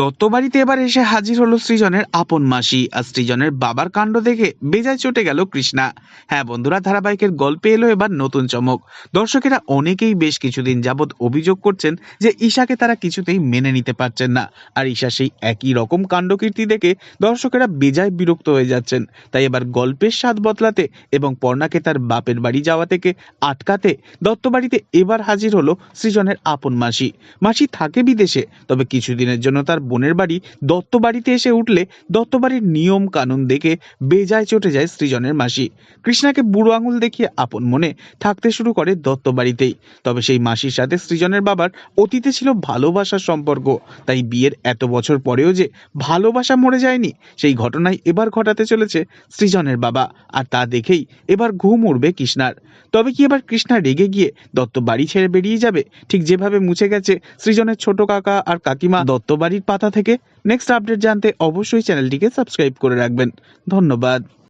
দত্তবাড়িতে এবার এসে হাজির হলো সৃজনের আপন মাসি, আর সৃজনের বাবার কাণ্ড দেখে বেজায় চটে গেল কৃষ্ণা। হ্যাঁ বন্ধুরা, ধারাবাহিকের গল্পে এলো এবার নতুন চমক। দর্শকেরা অনেকেই বেশ কিছুদিন যাবৎ অভিযোগ করছেন যে ঈশাকে তারা কিছুতেই মেনে নিতে পারছেন না, আর ঈশা সেই একই রকম কাণ্ডকীর্তি দেখে দর্শকেরা বেজায় বিরক্ত হয়ে যাচ্ছেন। তাই এবার গল্পের স্বাদ বদলাতে এবং পর্ণাকে তার বাপের বাড়ি যাওয়া থেকে আটকাতে দত্তবাড়িতে এবার হাজির হলো সৃজনের আপন মাসি। মাসি থাকে বিদেশে, তবে কিছুদিনের জন্য তার বোনের বাড়ি দত্ত বাড়িতে এসে উঠলে দত্ত বাড়ির নিয়ম কানুন দেখে বেজায় চটে যায় সৃজনের মাসি। কৃষ্ণাকে বুড়ো আঙুল দেখিয়ে আপন মনে থাকতে শুরু করে দত্ত বাড়িতেই তবে সেই মাসির সাথে সৃজনের বাবার অতীতে ছিল ভালোবাসার সম্পর্ক। তাই বিয়ের এত বছর পরেও যে ভালোবাসা মরে যায়নি, সেই ঘটনায় এবার ঘটাতে চলেছে সৃজনের বাবা। আর তা দেখেই এবার ঘুম উড়বে কৃষ্ণার। তবে কি এবার কৃষ্ণা রেগে গিয়ে দত্ত বাড়ি ছেড়ে বেরিয়ে যাবে? ঠিক যেভাবে মুছে গেছে সৃজনের ছোট কাকা আর কাকিমা দত্ত বাড়ির পাতা থেকে। নেক্সট আপডেট জানতে অবশ্যই চ্যানেলটিকে সাবস্ক্রাইব করে রাখবেন। ধন্যবাদ।